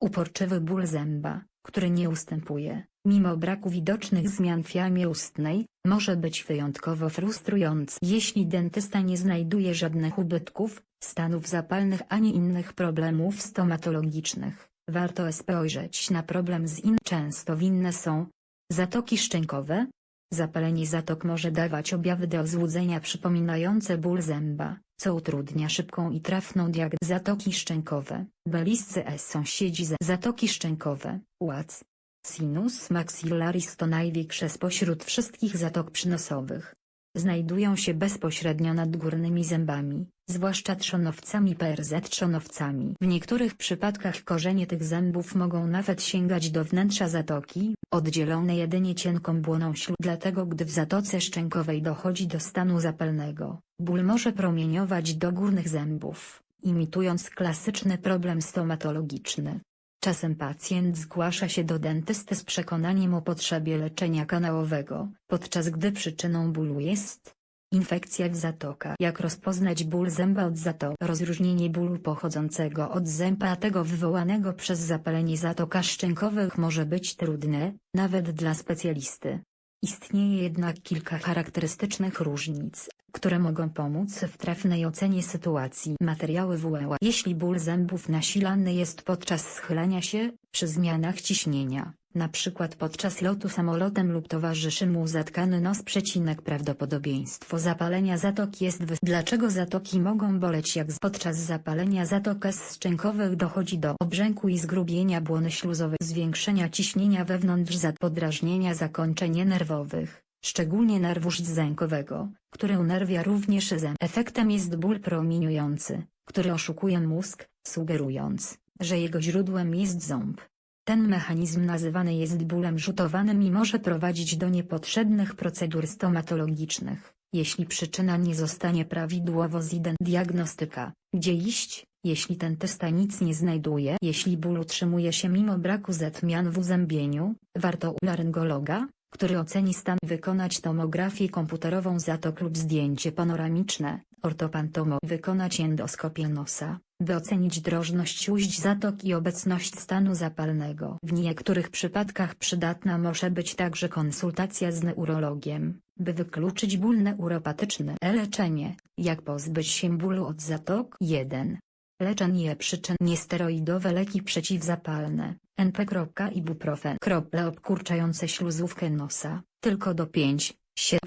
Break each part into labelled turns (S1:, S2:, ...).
S1: Uporczywy ból zęba, który nie ustępuje, mimo braku widocznych zmian w jamie ustnej, może być wyjątkowo frustrujący. Jeśli dentysta nie znajduje żadnych ubytków, stanów zapalnych ani innych problemów stomatologicznych, warto spojrzeć na problem z in. Często winne są zatoki szczękowe. Zapalenie zatok może dawać objawy do złudzenia przypominające ból zęba, co utrudnia szybką i trafną diagnozę. Zatoki szczękowe, beliscy S sąsiedzi za zatoki szczękowe, łac. Sinus maxillaris to największe spośród wszystkich zatok przynosowych. Znajdują się bezpośrednio nad górnymi zębami, zwłaszcza trzonowcami PRZ trzonowcami. W niektórych przypadkach korzenie tych zębów mogą nawet sięgać do wnętrza zatoki, oddzielone jedynie cienką błoną śluz. Dlatego gdy w zatoce szczękowej dochodzi do stanu zapalnego, ból może promieniować do górnych zębów, imitując klasyczny problem stomatologiczny. Czasem pacjent zgłasza się do dentysty z przekonaniem o potrzebie leczenia kanałowego, podczas gdy przyczyną bólu jest infekcja w zatokach. Jak rozpoznać ból zęba od zatoki? Rozróżnienie bólu pochodzącego od zęba a tego wywołanego przez zapalenie zatoka szczękowych może być trudne, nawet dla specjalisty. Istnieje jednak kilka charakterystycznych różnic, które mogą pomóc w trafnej ocenie sytuacji. Materiały WEła Jeśli ból zębów nasilany jest podczas schylania się, przy zmianach ciśnienia, np. podczas lotu samolotem lub towarzyszy mu zatkany nos przecinek prawdopodobieństwo zapalenia zatok jest wys... Dlaczego zatoki mogą boleć jak podczas zapalenia zatok szczękowych dochodzi do obrzęku i zgrubienia błony śluzowej, zwiększenia ciśnienia wewnątrz zat podrażnienia zakończeń nerwowych, szczególnie nerwu rdzenkowego, który unerwia również zęb. Efektem jest ból promieniujący, który oszukuje mózg, sugerując, że jego źródłem jest ząb. Ten mechanizm nazywany jest bólem rzutowanym i może prowadzić do niepotrzebnych procedur stomatologicznych, jeśli przyczyna nie zostanie prawidłowo zidentyfikowana. Gdzie iść, jeśli dentysta nic nie znajduje. Jeśli ból utrzymuje się mimo braku zetmian w uzębieniu, warto u laryngologa, który oceni stan wykonać tomografię komputerową zatok lub zdjęcie panoramiczne, ortopantomo wykonać endoskopię nosa, by ocenić drożność ujść zatok i obecność stanu zapalnego. W niektórych przypadkach przydatna może być także konsultacja z neurologiem, by wykluczyć ból neuropatyczny. E-leczenie, jak pozbyć się bólu od zatok? 1. Leczenie przyczyn niesteroidowe leki przeciwzapalne, NP. Ibuprofen. Krople obkurczające śluzówkę nosa, tylko do 5,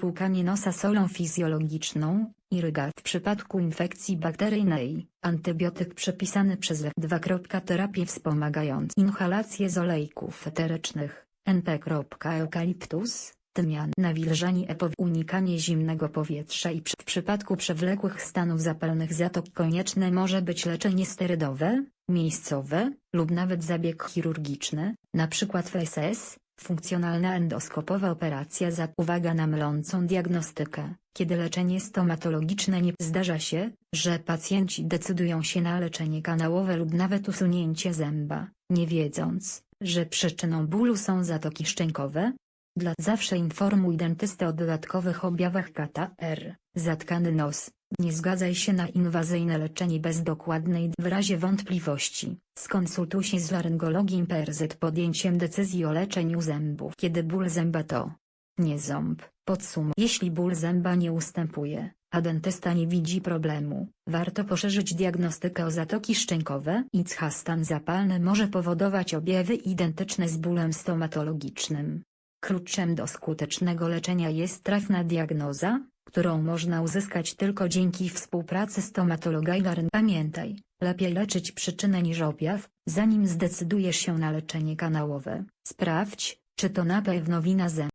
S1: Płukanie nosa solą fizjologiczną, iryga. W przypadku infekcji bakteryjnej, antybiotyk przepisany przez lew. 2. Terapie wspomagające inhalację z olejków eterycznych, NP. Eukaliptus, tymian. Nawilżanie. Unikanie zimnego powietrza i przy, w przypadku przewlekłych stanów zapalnych zatok konieczne może być leczenie sterydowe, miejscowe, lub nawet zabieg chirurgiczny, np. FSS, Funkcjonalna endoskopowa operacja za uwaga na mylącą diagnostykę. Kiedy leczenie stomatologiczne nie zdarza się, że pacjenci decydują się na leczenie kanałowe lub nawet usunięcie zęba, nie wiedząc, że przyczyną bólu są zatoki szczękowe. Dla zawsze informuj dentystę o dodatkowych objawach kata R, zatkany nos, nie zgadzaj się na inwazyjne leczenie bez dokładnej w razie wątpliwości. Skonsultuj się z laryngologiem PRZ podjęciem decyzji o leczeniu zębów. Kiedy ból zęba to nie ząb, podsum. Jeśli ból zęba nie ustępuje, a dentysta nie widzi problemu, warto poszerzyć diagnostykę o zatoki szczękowe. ICH stan zapalny może powodować objawy identyczne z bólem stomatologicznym. Kluczem do skutecznego leczenia jest trafna diagnoza, którą można uzyskać tylko dzięki współpracy stomatologa i laryn. Pamiętaj, lepiej leczyć przyczynę niż objaw, zanim zdecydujesz się na leczenie kanałowe. Sprawdź, czy to na pewno wina zęb.